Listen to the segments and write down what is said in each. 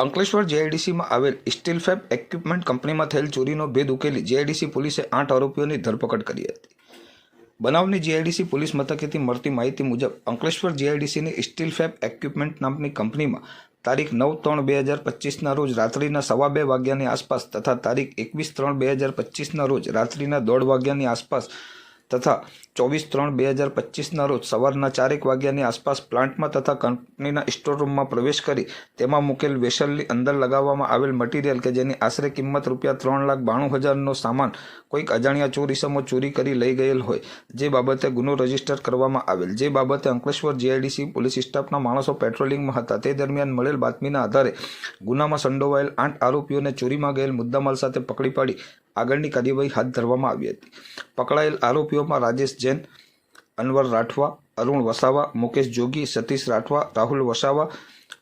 અંકલેશ્વર જેઆઈડીસીમાં આવેલ steel fab એક્વિપમેન્ટ કંપનીમાં થયેલ ચોરીનો ભેદ ઉકેલી જેઆઈડીસી પોલીસે આઠ આરોપીઓની ધરપકડ કરી હતી. બનાવની જીઆઈડીસી પોલીસ મથકેથી મળતી માહિતી મુજબ અંકલેશ્વર જીઆઈડીસીની સ્ટીલ ફેબ એક્વિપમેન્ટ નામની કંપનીમાં તારીખ નવ ત્રણ બે હજાર પચીસના રોજ રાત્રિના સવા બે વાગ્યાની આસપાસ તથા તારીખ એકવીસ ત્રણ બે હજાર પચીસના રોજ રાત્રિના દોઢ વાગ્યાની આસપાસ તથા ચોવીસ ત્રણ બે હજાર પચીસના રોજ સવારના ચારેક વાગ્યાની આસપાસ પ્લાન્ટમાં તથા કંપનીના સ્ટોર રૂમમાં પ્રવેશ કરી તેમાં મૂકેલ વેસલની અંદર લગાવવામાં આવેલ મટીરિયલ કે જેની આશરે કિંમત રૂપિયા ત્રણ લાખ બાણું હજારનો સામાન કોઈક અજાણ્યા ચોરીસમો ચોરી કરી લઈ ગયેલ હોય, જે બાબતે ગુનો રજિસ્ટર કરવામાં આવેલ. જે બાબતે અંકલેશ્વર જીઆઈડીસી પોલીસ સ્ટાફના માણસો પેટ્રોલિંગમાં હતા. તે દરમિયાન મળેલ બાતમીના આધારે ગુનામાં સંડોવાયેલ આઠ આરોપીઓને ચોરીમાં ગયેલ મુદ્દામાલ સાથે પકડી પાડી આગળની કાર્યવાહી હાથ ધરવામાં આવી હતી. પકડાયેલ આરોપીઓમાં રાજેશ જૈન અનવર રાઠવા, અરુણ વસાવા, મુકેશ જોગી, સતીશ રાઠવા, રાહુલ વસાવા,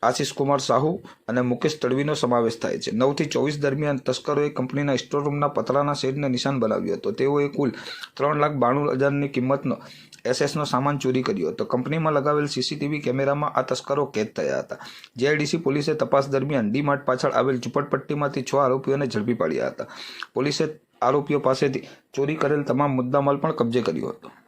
આશિષ કુમાર સાહુ અને મુકેશ તડવીનો સમાવેશ થાય છે. નવથી ચોવીસ દરમિયાન તસ્કરોએ કંપનીના સ્ટોર રૂમના પતરાના શેડને નિશાન બનાવ્યો હતો. તેઓએ કુલ ત્રણ લાખ બાણું હજારની કિંમતનો એસએસનો સામાન ચોરી કર્યો હતો. કંપનીમાં લગાવેલ સીસીટીવી કેમેરામાં આ તસ્કરો કેદ થયા હતા. જેઆઈડીસી પોલીસે તપાસ દરમિયાન ડી માર્ટ પાછળ આવેલ ઝુંપડપટ્ટીમાંથી છ આરોપીઓને ઝડપી પાડ્યા હતા. પોલીસે આરોપીઓ પાસેથી ચોરી કરેલ તમામ મુદ્દામાલ પણ કબજે કર્યો હતો.